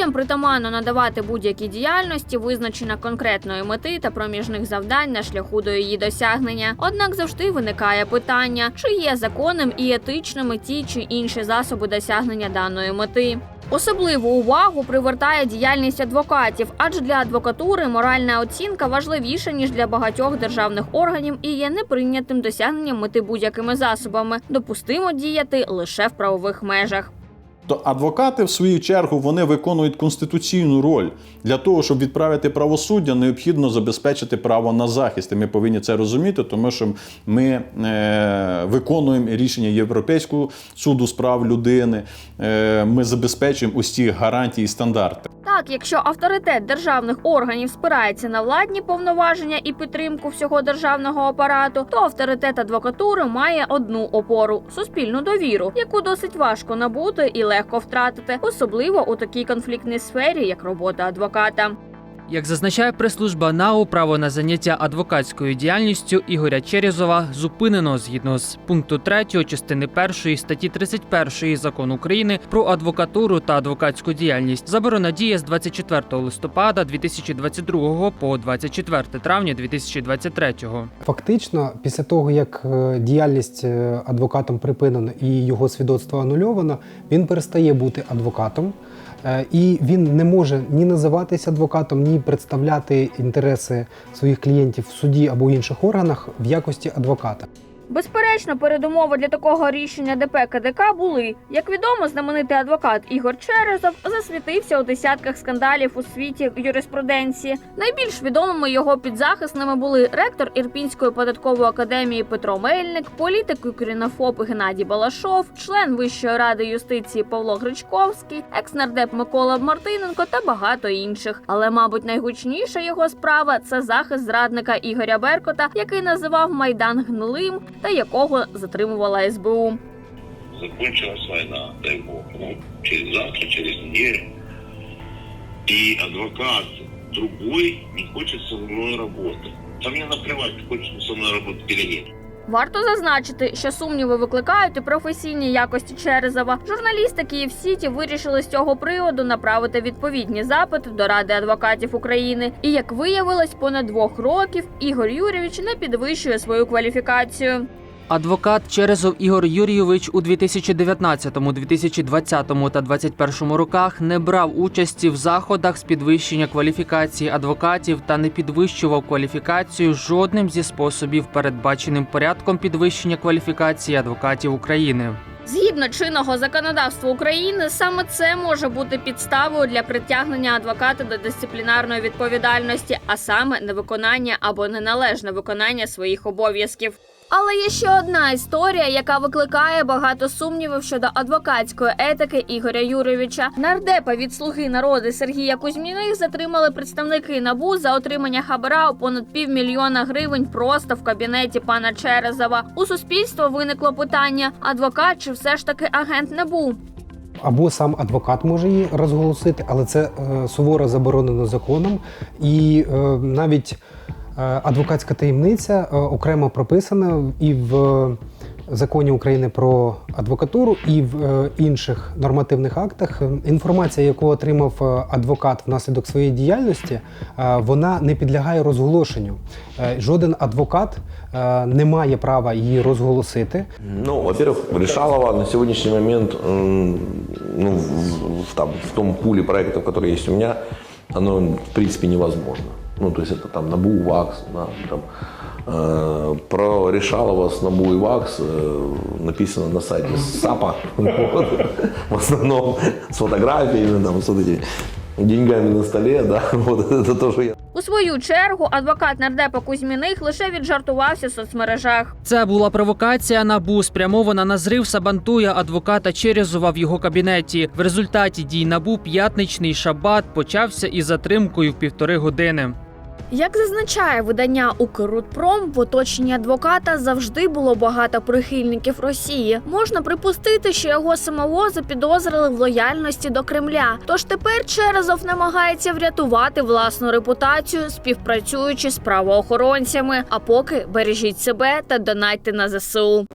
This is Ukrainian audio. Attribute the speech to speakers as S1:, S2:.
S1: Людям притаманно надавати будь-які діяльності визначення конкретної мети та проміжних завдань на шляху до її досягнення. Однак завжди виникає питання, чи є законним і етичними ті чи інші засоби досягнення даної мети. Особливу увагу привертає діяльність адвокатів, адже для адвокатури моральна оцінка важливіша ніж для багатьох державних органів і є неприйнятим досягненням мети будь-якими засобами. Допустимо діяти лише в правових межах.
S2: То адвокати, в свою чергу, вони виконують конституційну роль. Для того, щоб відправити правосуддя, необхідно забезпечити право на захист. І ми повинні це розуміти, тому що ми е, виконуємо рішення Європейського суду з прав людини. Е, ми забезпечуємо усі гарантії і стандарти.
S1: Так, якщо авторитет державних органів спирається на владні повноваження і підтримку всього державного апарату, то авторитет адвокатури має одну опору суспільну довіру, яку досить важко набути і легко втратити, особливо у такій конфліктній сфері, як робота адвоката.
S3: Як зазначає прес-служба НАУ, право на заняття адвокатською діяльністю Ігоря Черезова зупинено згідно з пункту 3 частини 1 статті 31 закону України про адвокатуру та адвокатську діяльність. Заборона діє з 24 листопада 2022 по 24 травня 2023.
S4: Фактично, після того, як е, діяльність е, адвокатом припинена і його свідоцтво анульовано, він перестає бути адвокатом. Е, І він не може ні називатися адвокатом, ні представляти інтереси своїх клієнтів в суді або інших органах в якості адвоката.
S1: Безперечно, передумови для такого рішення ДП КДК були. Як відомо, знаменитий адвокат Ігор Черезов засвітився у десятках скандалів у світі юриспруденції. Найбільш відомими його підзахисними були ректор Ірпінської податкової академії Петро Мельник, політик Укрінофоб Геннадій Балашов, член Вищої ради юстиції Павло Гречковський, екс-нардеп Микола Мартиненко та багато інших. Але, мабуть, найгучніша його справа це захист зрадника Ігоря Беркота, який називав майдан гнилим та якого затримувала СБУ.
S5: закончилась війна, дай бог, ну, через завтра, через неділю. І адвокат другой не хоче со мною работать. Там мне наплевать, хоче со мною роботи чи нет.
S1: Варто зазначити, що сумніви викликають і професійні якості Черезова. Журналісти Київ Сіті вирішили з цього приводу направити відповідні запити до Ради адвокатів України. І як виявилось, понад двох років Ігор Юрійович не підвищує свою кваліфікацію.
S3: Адвокат Черезов Ігор Юрійович у 2019, 2020 та 2021 роках не брав участі в заходах з підвищення кваліфікації адвокатів та не підвищував кваліфікацію жодним зі способів, передбаченим порядком підвищення кваліфікації адвокатів України.
S1: Згідно чинного законодавства України, саме це може бути підставою для притягнення адвоката до дисциплінарної відповідальності, а саме невиконання або неналежне виконання своїх обов'язків. Але є ще одна історія, яка викликає багато сумнівів щодо адвокатської етики Ігоря Юрійовича. Нардепа від слуги народу Сергія Кузьміних затримали представники набу за отримання хабара у понад півмільйона гривень просто в кабінеті пана Черезова. У суспільства виникло питання: адвокат чи все ж таки агент набу?
S4: Або сам адвокат може її розголосити, але це е, суворо заборонено законом. І е, навіть адвокатська таємниця е, окремо прописана і в законі України про адвокатуру, і в е, інших нормативних актах. Е, Інформація, яку отримав е, адвокат внаслідок своєї діяльності, е, вона не підлягає розголошенню. Е, Жоден адвокат е, не має права її розголосити.
S6: Ну, во-первых, Решалова на сегодняшний момент, ну, в, в- там, в том пуле проектов, которые есть у меня, оно, в принципе, невозможно. Ну, то есть это там НАБУ, ВАКС, да, там, э, про Решалова с НАБУ и ВАКС э, написано на сайте САПа, вот, в основном с фотографиями, там, с вот этими деньгами на столе, да, вот это тоже я.
S1: У свою чергу адвокат нардепа Кузьміних лише віджартувався в соцмережах.
S3: Це була провокація набу, спрямована на зрив Сабантуя адвоката Черезова в його кабінеті. В результаті дій набу п'ятничний шабат почався із затримкою в півтори години.
S1: Як зазначає видання Укррудпром, в оточенні адвоката завжди було багато прихильників Росії. Можна припустити, що його самого запідозрили в лояльності до Кремля. Тож тепер Черезов намагається врятувати власну репутацію, співпрацюючи з правоохоронцями. А поки бережіть себе та донайте на ЗСУ.